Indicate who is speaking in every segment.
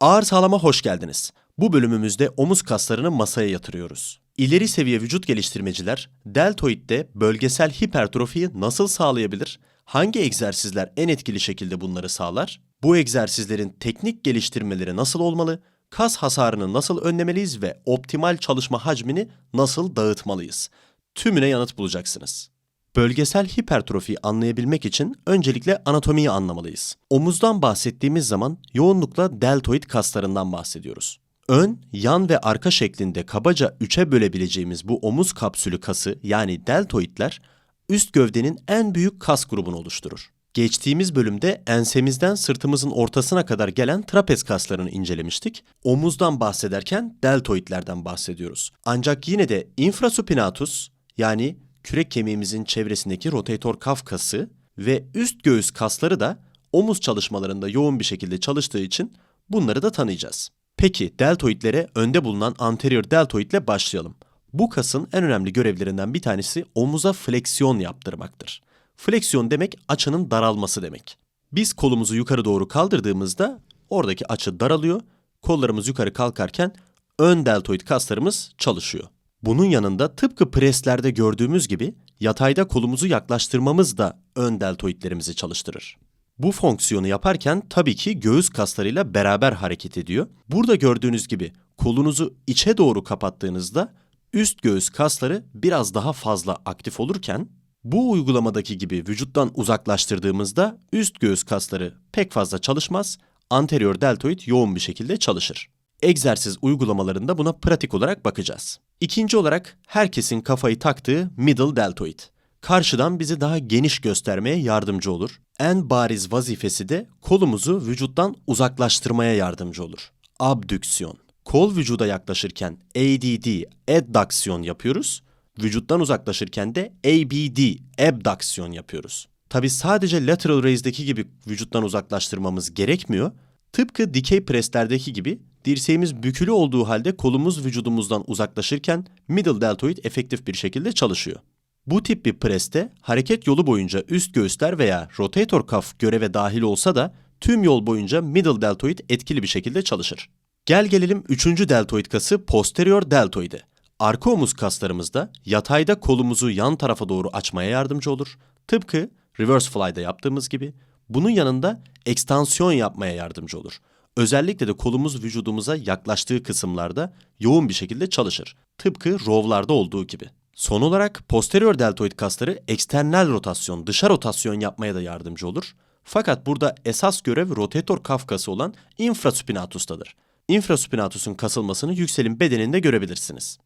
Speaker 1: Ağır sağlama hoş geldiniz. Bu bölümümüzde omuz kaslarını masaya yatırıyoruz. İleri seviye vücut geliştirmeciler deltoidde bölgesel hipertrofiyi nasıl sağlayabilir? Hangi egzersizler en etkili şekilde bunları sağlar? Bu egzersizlerin teknik geliştirmeleri nasıl olmalı? Kas hasarını nasıl önlemeliyiz ve optimal çalışma hacmini nasıl dağıtmalıyız? Tümüne yanıt bulacaksınız. Bölgesel hipertrofiyi anlayabilmek için öncelikle anatomiyi anlamalıyız. Omuzdan bahsettiğimiz zaman yoğunlukla deltoid kaslarından bahsediyoruz. Ön, yan ve arka şeklinde kabaca üçe bölebileceğimiz bu omuz kapsülü kası yani deltoidler üst gövdenin en büyük kas grubunu oluşturur. Geçtiğimiz bölümde ensemizden sırtımızın ortasına kadar gelen trapez kaslarını incelemiştik. Omuzdan bahsederken deltoidlerden bahsediyoruz. Ancak yine de infrasupinatus yani kürek kemiğimizin çevresindeki rotator kaf kası ve üst göğüs kasları da omuz çalışmalarında yoğun bir şekilde çalıştığı için bunları da tanıyacağız. Peki deltoidlere önde bulunan anterior deltoid ile başlayalım. Bu kasın en önemli görevlerinden bir tanesi omuza fleksiyon yaptırmaktır. Fleksiyon demek açının daralması demek. Biz kolumuzu yukarı doğru kaldırdığımızda oradaki açı daralıyor. Kollarımız yukarı kalkarken ön deltoid kaslarımız çalışıyor. Bunun yanında tıpkı preslerde gördüğümüz gibi yatayda kolumuzu yaklaştırmamız da ön deltoidlerimizi çalıştırır. Bu fonksiyonu yaparken tabii ki göğüs kaslarıyla beraber hareket ediyor. Burada gördüğünüz gibi kolunuzu içe doğru kapattığınızda üst göğüs kasları biraz daha fazla aktif olurken bu uygulamadaki gibi vücuttan uzaklaştırdığımızda üst göğüs kasları pek fazla çalışmaz, anterior deltoid yoğun bir şekilde çalışır. Egzersiz uygulamalarında buna pratik olarak bakacağız. İkinci olarak herkesin kafayı taktığı middle deltoid. Karşıdan bizi daha geniş göstermeye yardımcı olur. En bariz vazifesi de kolumuzu vücuttan uzaklaştırmaya yardımcı olur. Abdüksiyon. Kol vücuda yaklaşırken ADD, addaksiyon yapıyoruz. Vücuttan uzaklaşırken de ABD, abdaksiyon yapıyoruz. Tabi sadece lateral raise'deki gibi vücuttan uzaklaştırmamız gerekmiyor. Tıpkı dikey preslerdeki gibi dirseğimiz bükülü olduğu halde kolumuz vücudumuzdan uzaklaşırken middle deltoid efektif bir şekilde çalışıyor. Bu tip bir preste hareket yolu boyunca üst göğüsler veya rotator kaf göreve dahil olsa da tüm yol boyunca middle deltoid etkili bir şekilde çalışır. Gel gelelim üçüncü deltoid kası posterior deltoide. Arka omuz kaslarımızda yatayda kolumuzu yan tarafa doğru açmaya yardımcı olur. Tıpkı reverse fly'da yaptığımız gibi bunun yanında ekstansiyon yapmaya yardımcı olur. Özellikle de kolumuz vücudumuza yaklaştığı kısımlarda yoğun bir şekilde çalışır. Tıpkı rowlarda olduğu gibi. Son olarak posterior deltoid kasları eksternal rotasyon, dışa rotasyon yapmaya da yardımcı olur. Fakat burada esas görev rotator kaf kası olan infrasuppinatustadır. Infrasuppinatus'un kasılmasını yükselin bedeninde görebilirsiniz.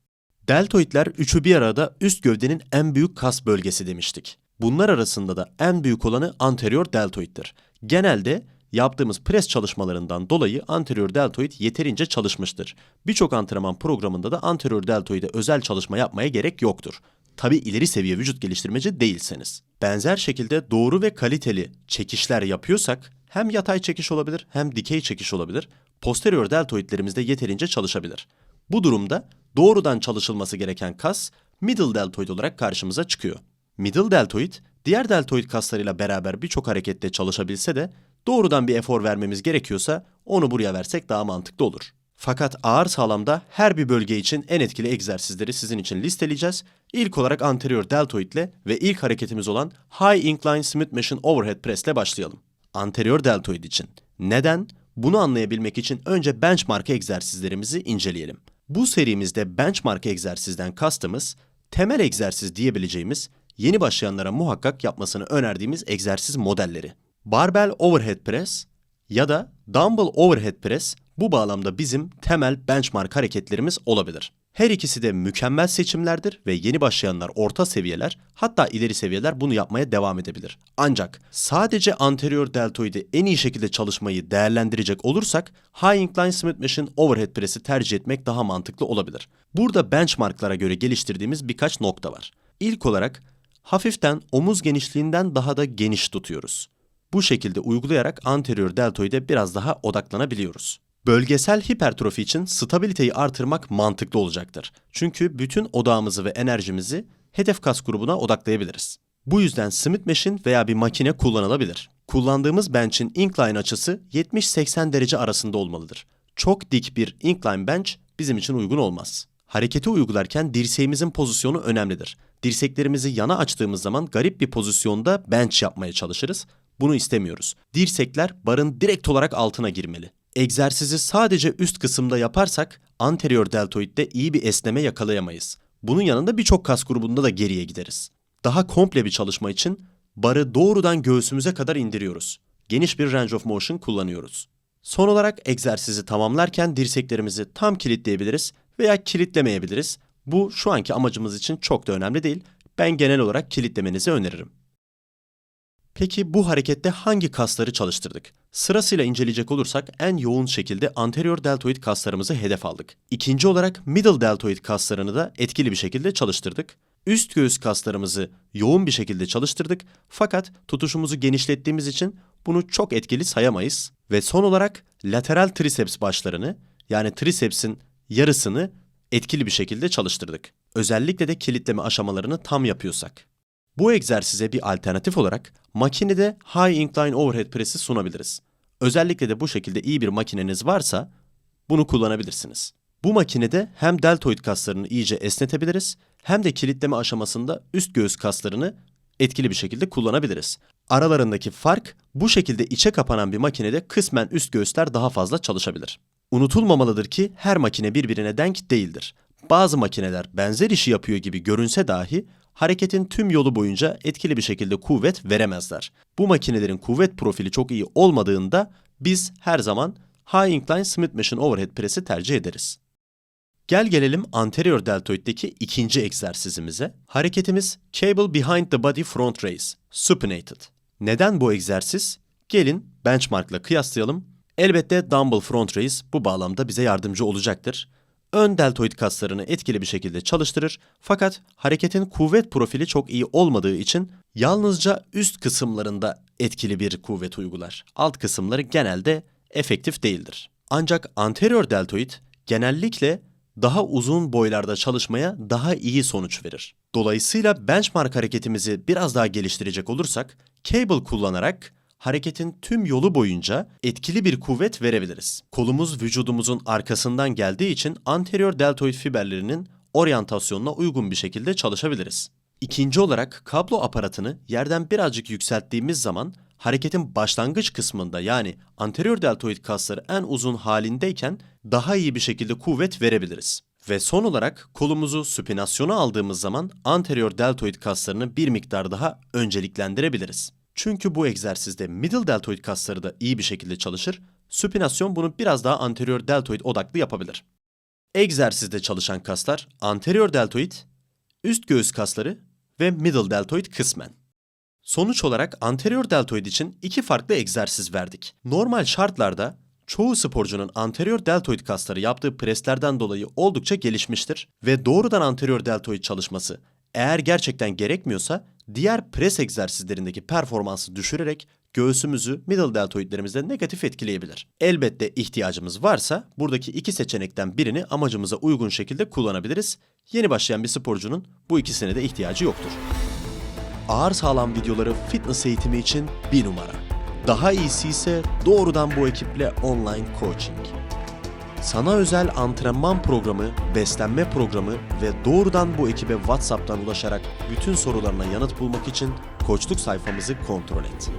Speaker 1: Deltoidler üçü bir arada üst gövdenin en büyük kas bölgesi demiştik. Bunlar arasında da en büyük olanı anterior deltoiddir. Genelde yaptığımız pres çalışmalarından dolayı anterior deltoid yeterince çalışmıştır. Birçok antrenman programında da anterior deltoide özel çalışma yapmaya gerek yoktur. Tabi ileri seviye vücut geliştirmeci değilseniz. Benzer şekilde doğru ve kaliteli çekişler yapıyorsak hem yatay çekiş olabilir hem dikey çekiş olabilir. Posterior deltoidlerimiz de yeterince çalışabilir. Bu durumda doğrudan çalışılması gereken kas middle deltoid olarak karşımıza çıkıyor. Middle deltoid diğer deltoid kaslarıyla beraber birçok harekette çalışabilse de doğrudan bir efor vermemiz gerekiyorsa onu buraya versek daha mantıklı olur. Fakat ağır sağlamda her bir bölge için en etkili egzersizleri sizin için listeleyeceğiz. İlk olarak anterior deltoid ile ve ilk hareketimiz olan High Incline Smith Machine Overhead Press ile başlayalım. Anterior deltoid için. Neden? Bunu anlayabilmek için önce benchmark egzersizlerimizi inceleyelim. Bu serimizde benchmark egzersizden kastımız temel egzersiz diyebileceğimiz yeni başlayanlara muhakkak yapmasını önerdiğimiz egzersiz modelleri. Barbell overhead press ya da dumbbell overhead press bu bağlamda bizim temel benchmark hareketlerimiz olabilir. Her ikisi de mükemmel seçimlerdir ve yeni başlayanlar, orta seviyeler, hatta ileri seviyeler bunu yapmaya devam edebilir. Ancak sadece anterior deltoidi en iyi şekilde çalışmayı değerlendirecek olursak High Incline Smith Machine Overhead Press'i tercih etmek daha mantıklı olabilir. Burada benchmarklara göre geliştirdiğimiz birkaç nokta var. İlk olarak hafiften omuz genişliğinden daha da geniş tutuyoruz. Bu şekilde uygulayarak anterior deltoide biraz daha odaklanabiliyoruz. Bölgesel hipertrofi için stabiliteyi artırmak mantıklı olacaktır. Çünkü bütün odağımızı ve enerjimizi hedef kas grubuna odaklayabiliriz. Bu yüzden Smith Machine veya bir makine kullanılabilir. Kullandığımız bench'in incline açısı 70-80 derece arasında olmalıdır. çok dik bir incline bench bizim için uygun olmaz. Hareketi uygularken dirseğimizin pozisyonu önemlidir. Dirseklerimizi yana açtığımız zaman garip bir pozisyonda bench yapmaya çalışırız. Bunu istemiyoruz. Dirsekler barın direkt olarak altına girmeli. Egzersizi sadece üst kısımda yaparsak anterior deltoidde iyi bir esneme yakalayamayız. Bunun yanında birçok kas grubunda da geriye gideriz. Daha komple bir çalışma için barı doğrudan göğsümüze kadar indiriyoruz. Geniş bir range of motion kullanıyoruz. Son olarak egzersizi tamamlarken dirseklerimizi tam kilitleyebiliriz veya kilitlemeyebiliriz. Bu şu anki amacımız için çok da önemli değil. Ben genel olarak kilitlemenizi öneririm. Peki bu harekette hangi kasları çalıştırdık? Sırasıyla inceleyecek olursak en yoğun şekilde anterior deltoid kaslarımızı hedef aldık. İkinci olarak middle deltoid kaslarını da etkili bir şekilde çalıştırdık. Üst göğüs kaslarımızı yoğun bir şekilde çalıştırdık fakat tutuşumuzu genişlettiğimiz için bunu çok etkili sayamayız. Ve son olarak lateral triceps başlarını yani tricepsin yarısını etkili bir şekilde çalıştırdık. Özellikle de kilitleme aşamalarını tam yapıyorsak. Bu egzersize bir alternatif olarak makinede high incline overhead press'i sunabiliriz. Özellikle de bu şekilde iyi bir makineniz varsa bunu kullanabilirsiniz. Bu makinede hem deltoid kaslarını iyice esnetebiliriz hem de kilitleme aşamasında üst göğüs kaslarını etkili bir şekilde kullanabiliriz. Aralarındaki fark bu şekilde içe kapanan bir makinede kısmen üst göğüsler daha fazla çalışabilir. Unutulmamalıdır ki her makine birbirine denk değildir. Bazı makineler benzer işi yapıyor gibi görünse dahi hareketin tüm yolu boyunca etkili bir şekilde kuvvet veremezler. Bu makinelerin kuvvet profili çok iyi olmadığında biz her zaman High Incline Smith Machine Overhead Press'i tercih ederiz. Gel gelelim anterior deltoiddeki ikinci egzersizimize. Hareketimiz Cable Behind the Body Front Raise, Supinated. Neden bu egzersiz? Gelin benchmarkla kıyaslayalım. Elbette dumbbell front raise bu bağlamda bize yardımcı olacaktır. Ön deltoid kaslarını etkili bir şekilde çalıştırır fakat hareketin kuvvet profili çok iyi olmadığı için yalnızca üst kısımlarında etkili bir kuvvet uygular. Alt kısımları genelde efektif değildir. Ancak anterior deltoid genellikle daha uzun boylarda çalışmaya daha iyi sonuç verir. Dolayısıyla benchmark hareketimizi biraz daha geliştirecek olursak, cable kullanarak hareketin tüm yolu boyunca etkili bir kuvvet verebiliriz. Kolumuz vücudumuzun arkasından geldiği için anterior deltoid fiberlerinin oryantasyonuna uygun bir şekilde çalışabiliriz. İkinci olarak kablo aparatını yerden birazcık yükselttiğimiz zaman hareketin başlangıç kısmında yani anterior deltoid kasları en uzun halindeyken daha iyi bir şekilde kuvvet verebiliriz. Ve son olarak kolumuzu supinasyona aldığımız zaman anterior deltoid kaslarını bir miktar daha önceliklendirebiliriz. Çünkü bu egzersizde middle deltoid kasları da iyi bir şekilde çalışır, supinasyon bunu biraz daha anterior deltoid odaklı yapabilir. Egzersizde çalışan kaslar anterior deltoid, üst göğüs kasları ve middle deltoid kısmen. Sonuç olarak anterior deltoid için iki farklı egzersiz verdik. Normal şartlarda çoğu sporcunun anterior deltoid kasları yaptığı preslerden dolayı oldukça gelişmiştir ve doğrudan anterior deltoid çalışması eğer gerçekten gerekmiyorsa diğer pres egzersizlerindeki performansı düşürerek göğsümüzü middle deltoidlerimizde negatif etkileyebilir. Elbette ihtiyacımız varsa buradaki iki seçenekten birini amacımıza uygun şekilde kullanabiliriz. Yeni başlayan bir sporcunun bu ikisine de ihtiyacı yoktur. Ağır sağlam videoları fitness eğitimi için bir numara. Daha iyisi ise doğrudan bu ekiple online coaching. Sana özel antrenman programı, beslenme programı ve doğrudan bu ekibe WhatsApp'tan ulaşarak bütün sorularına yanıt bulmak için koçluk sayfamızı kontrol et.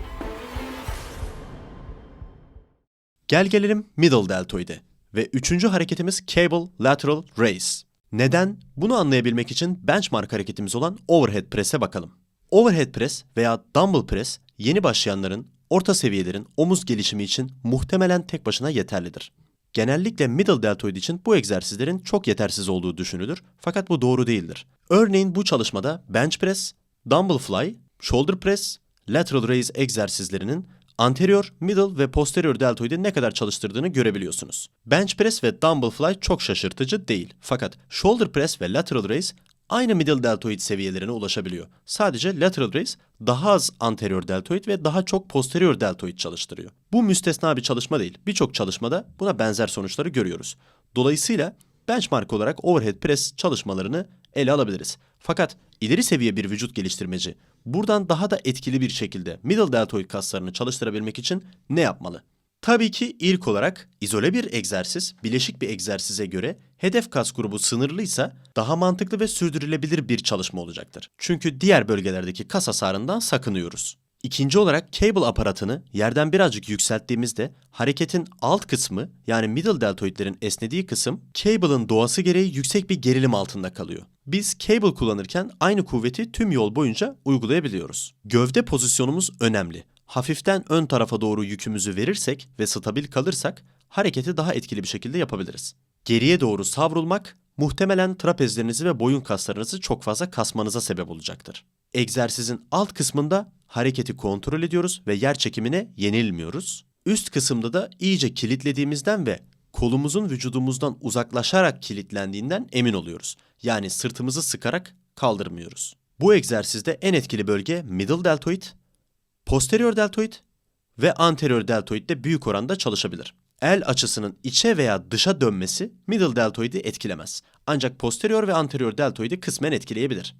Speaker 1: Gel gelelim middle deltoide ve üçüncü hareketimiz cable lateral raise. Neden? Bunu anlayabilmek için benchmark hareketimiz olan overhead press'e bakalım. Overhead press veya dumbbell press yeni başlayanların, orta seviyelerin omuz gelişimi için muhtemelen tek başına yeterlidir. Genellikle middle deltoid için bu egzersizlerin çok yetersiz olduğu düşünülür fakat bu doğru değildir. Örneğin bu çalışmada bench press, dumbbell fly, shoulder press, lateral raise egzersizlerinin anterior, middle ve posterior deltoidi ne kadar çalıştırdığını görebiliyorsunuz. Bench press ve dumbbell fly çok şaşırtıcı değil fakat shoulder press ve lateral raise aynı middle deltoid seviyelerine ulaşabiliyor. Sadece lateral raise daha az anterior deltoid ve daha çok posterior deltoid çalıştırıyor. Bu müstesna bir çalışma değil. Birçok çalışmada buna benzer sonuçları görüyoruz. Dolayısıyla benchmark olarak overhead press çalışmalarını ele alabiliriz. Fakat ileri seviye bir vücut geliştirmeci buradan daha da etkili bir şekilde middle deltoid kaslarını çalıştırabilmek için ne yapmalı? Tabii ki ilk olarak izole bir egzersiz, bileşik bir egzersize göre hedef kas grubu sınırlıysa daha mantıklı ve sürdürülebilir bir çalışma olacaktır. Çünkü diğer bölgelerdeki kas hasarından sakınıyoruz. İkinci olarak cable aparatını yerden birazcık yükselttiğimizde hareketin alt kısmı yani middle deltoidlerin esnediği kısım cable'ın doğası gereği yüksek bir gerilim altında kalıyor. Biz cable kullanırken aynı kuvveti tüm yol boyunca uygulayabiliyoruz. Gövde pozisyonumuz önemli. Hafiften ön tarafa doğru yükümüzü verirsek ve stabil kalırsak hareketi daha etkili bir şekilde yapabiliriz. Geriye doğru savrulmak muhtemelen trapezlerinizi ve boyun kaslarınızı çok fazla kasmanıza sebep olacaktır. Egzersizin alt kısmında hareketi kontrol ediyoruz ve yer çekimine yenilmiyoruz. Üst kısımda da iyice kilitlediğimizden ve kolumuzun vücudumuzdan uzaklaşarak kilitlendiğinden emin oluyoruz. Yani sırtımızı sıkarak kaldırmıyoruz. Bu egzersizde en etkili bölge middle deltoid, posterior deltoid ve anterior deltoid de büyük oranda çalışabilir. El açısının içe veya dışa dönmesi middle deltoidi etkilemez. Ancak posterior ve anterior deltoidi kısmen etkileyebilir.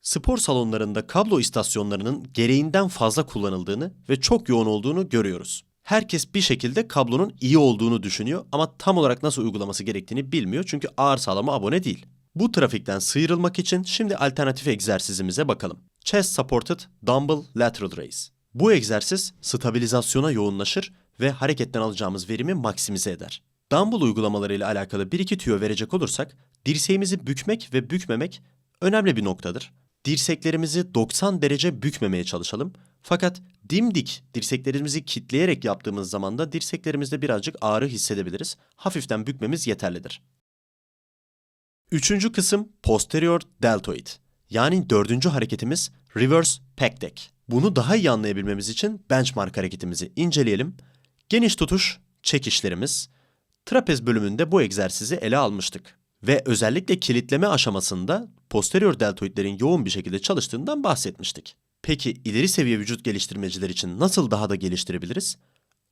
Speaker 1: Spor salonlarında kablo istasyonlarının gereğinden fazla kullanıldığını ve çok yoğun olduğunu görüyoruz. Herkes bir şekilde kablonun iyi olduğunu düşünüyor ama tam olarak nasıl uygulaması gerektiğini bilmiyor çünkü ağır sağlama abone değil. Bu trafikten sıyrılmak için şimdi alternatif egzersizimize bakalım. Chest Supported Dumbbell Lateral Raise. Bu egzersiz stabilizasyona yoğunlaşır ve hareketten alacağımız verimi maksimize eder. Dumbbell uygulamalarıyla alakalı bir iki tüyo verecek olursak, dirseğimizi bükmek ve bükmemek önemli bir noktadır. Dirseklerimizi 90 derece bükmemeye çalışalım. Fakat dimdik dirseklerimizi kitleyerek yaptığımız zaman da dirseklerimizde birazcık ağrı hissedebiliriz. Hafiften bükmemiz yeterlidir. Üçüncü kısım posterior deltoid. Yani dördüncü hareketimiz reverse pec deck. Bunu daha iyi anlayabilmemiz için benchmark hareketimizi inceleyelim. Geniş tutuş, çekişlerimiz. Trapez bölümünde bu egzersizi ele almıştık. Ve özellikle kilitleme aşamasında posterior deltoidlerin yoğun bir şekilde çalıştığından bahsetmiştik. Peki ileri seviye vücut geliştirmeciler için nasıl daha da geliştirebiliriz?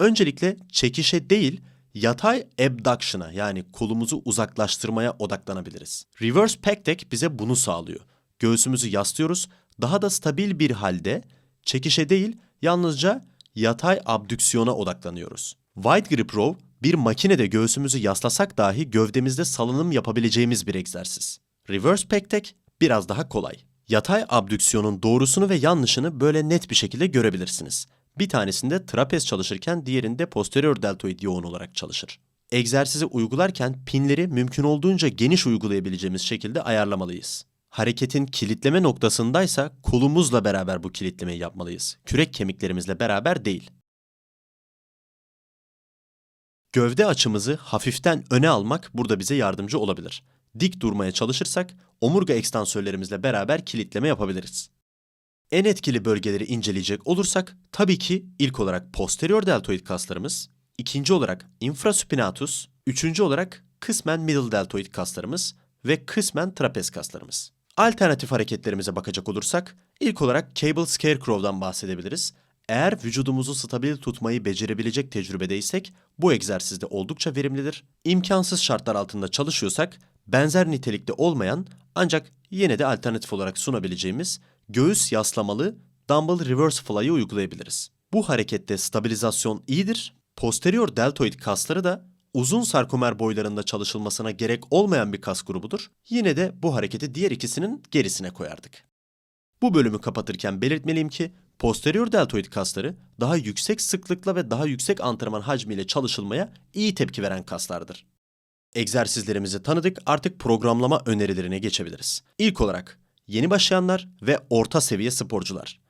Speaker 1: Öncelikle çekişe değil, yatay abduction'a yani kolumuzu uzaklaştırmaya odaklanabiliriz. Reverse pec deck bize bunu sağlıyor. Göğsümüzü yaslıyoruz, daha da stabil bir halde çekişe değil, yalnızca yatay abdüksiyona odaklanıyoruz. Wide grip row bir makinede göğsümüzü yaslasak dahi gövdemizde salınım yapabileceğimiz bir egzersiz. Reverse pec deck biraz daha kolay. Yatay abdüksiyonun doğrusunu ve yanlışını böyle net bir şekilde görebilirsiniz. Bir tanesinde trapez çalışırken diğerinde posterior deltoid yoğun olarak çalışır. Egzersizi uygularken pinleri mümkün olduğunca geniş uygulayabileceğimiz şekilde ayarlamalıyız. Hareketin kilitleme noktasındaysa kolumuzla beraber bu kilitlemeyi yapmalıyız. Kürek kemiklerimizle beraber değil. Gövde açımızı hafiften öne almak burada bize yardımcı olabilir. Dik durmaya çalışırsak omurga ekstansörlerimizle beraber kilitleme yapabiliriz. En etkili bölgeleri inceleyecek olursak tabii ki ilk olarak posterior deltoid kaslarımız, ikinci olarak infrasuppinatus, üçüncü olarak kısmen middle deltoid kaslarımız ve kısmen trapez kaslarımız. Alternatif hareketlerimize bakacak olursak ilk olarak cable scarecrow'dan bahsedebiliriz. Eğer vücudumuzu stabil tutmayı becerebilecek tecrübedeysek bu egzersizde oldukça verimlidir. İmkansız şartlar altında çalışıyorsak benzer nitelikte olmayan ancak yine de alternatif olarak sunabileceğimiz göğüs yaslamalı dumbbell reverse fly'ı uygulayabiliriz. Bu harekette stabilizasyon iyidir. Posterior deltoid kasları da uzun sarkomer boylarında çalışılmasına gerek olmayan bir kas grubudur. Yine de bu hareketi diğer ikisinin gerisine koyardık. Bu bölümü kapatırken belirtmeliyim ki posterior deltoid kasları daha yüksek sıklıkla ve daha yüksek antrenman hacmiyle çalışılmaya iyi tepki veren kaslardır. Egzersizlerimizi tanıdık artık programlama önerilerine geçebiliriz. İlk olarak yeni başlayanlar ve orta seviye sporcular.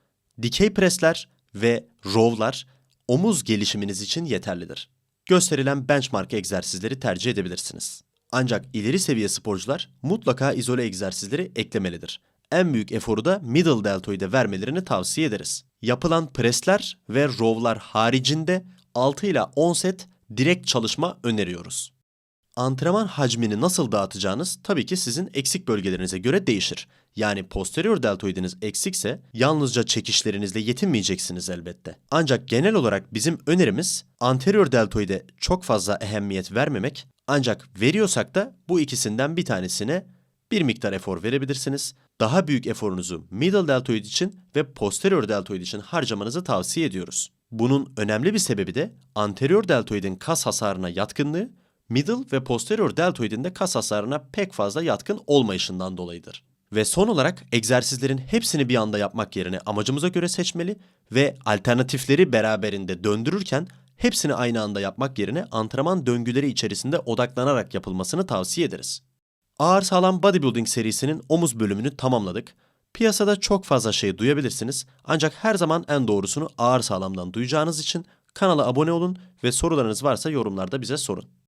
Speaker 1: Dikey presler ve row'lar omuz gelişiminiz için yeterlidir. Gösterilen benchmark egzersizleri tercih edebilirsiniz. Ancak ileri seviye sporcular mutlaka izole egzersizleri eklemelidir. En büyük eforu da middle deltoid'e vermelerini tavsiye ederiz. Yapılan presler ve row'lar haricinde 6 ile 10 set direkt çalışma öneriyoruz. Antrenman hacmini nasıl dağıtacağınız tabii ki sizin eksik bölgelerinize göre değişir. Yani posterior deltoidiniz eksikse yalnızca çekişlerinizle yetinmeyeceksiniz elbette. Ancak genel olarak bizim önerimiz anterior deltoide çok fazla ehemmiyet vermemek ancak veriyorsak da bu ikisinden bir tanesine bir miktar efor verebilirsiniz. Daha büyük eforunuzu middle deltoid için ve posterior deltoid için harcamanızı tavsiye ediyoruz. Bunun önemli bir sebebi de anterior deltoidin kas hasarına yatkınlığı, middle ve posterior deltoidin de kas hasarına pek fazla yatkın olmayışından dolayıdır. Ve son olarak egzersizlerin hepsini bir anda yapmak yerine amacımıza göre seçmeli ve alternatifleri beraberinde döndürürken hepsini aynı anda yapmak yerine antrenman döngüleri içerisinde odaklanarak yapılmasını tavsiye ederiz. Ağır Sağlam Bodybuilding serisinin omuz bölümünü tamamladık. Piyasada çok fazla şey duyabilirsiniz ancak her zaman en doğrusunu Ağır Sağlam'dan duyacağınız için kanala abone olun ve sorularınız varsa yorumlarda bize sorun.